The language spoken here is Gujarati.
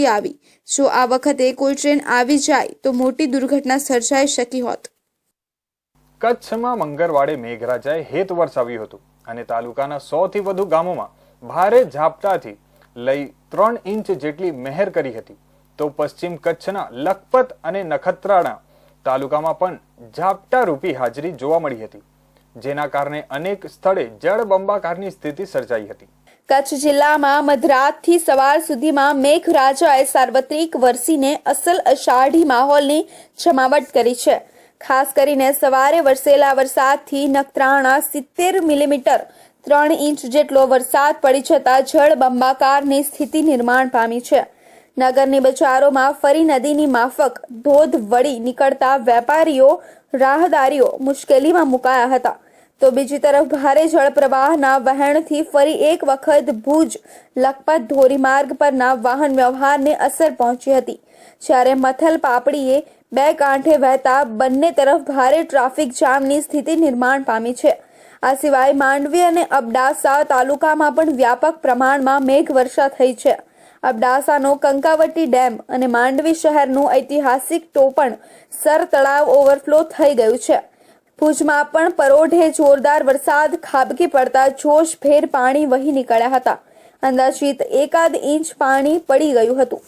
સ્થિતિ આવી. જો આ વખતે કોઈ ટ્રેન આવી જાય તો મોટી દુર્ઘટના સર્જાઈ શકી હોત? કચ્છમાં મંગળવાડે મેઘરાજાએ હેત વરસાવ્યું હતું અને તાલુકાના સૌથી વધુ ગામોમાં ભારે ઝાપટાથી લઈ ત્રણ ઇંચ જેટલી મહેર કરી હતી. તો પશ્ચિમ કચ્છના લખપત અને નખત્રાણા તાલુકામાં પણ ઝાપટા રૂપી હાજરી જોવા મળી હતી, જેના કારણે અનેક સ્થળે જળબંબાકારની સ્થિતિ સર્જાઈ હતી. કચ્છ જિલ્લામાં મધરાતથી સવાર સુધીમાં મેઘરાજાએ સાર્વત્રિક વરસીને અસલ અષાઢી માહોલની જમાવટ કરી છે. ખાસ કરીને સવારે વરસેલા વરસાદથી નખત્રાણા સિત્તેર મિલીમીટર ત્રણ ઇંચ જેટલો વરસાદ પડી જતાં જળબંબાકારની સ્થિતિ નિર્માણ પામી છે. નગરની બજારોમાં ફરી નદીની માફક ધોધ વળી નીકળતા વેપારીઓ, રાહદારીઓ મુશ્કેલીમાં મુકાયા હતા. તો બીજી તરફ ભારે જળપ્રવાહના વહેણથી ફરી એક વખત ભુજ લખપત ધોરીમાર્ગ પરના વાહન વ્યવહારને અસર પહોંચી હતી. જ્યારે મથલ પાપડીએ બે કાંઠે વહેતા બંને તરફ ભારે ટ્રાફિક જામની સ્થિતિ નિર્માણ પામી છે. આ સિવાય માંડવી અને અબડાસા તાલુકામાં પણ વ્યાપક પ્રમાણમાં મેઘવર્ષા થઈ છે. અબડાસાનો કંકાવટી ડેમ અને માંડવી શહેરનું ઐતિહાસિક ટોપણ સર તળાવ ઓવરફ્લો થઈ ગયું છે. ભુજમાં પણ પરોઢે જોરદાર વરસાદ, ખાબકી પડતા જોશભેર પાણી વહી નીકળ્યા હતા. અંદાજિત એકાદ ઇંચ પાણી પડી ગયું હતું.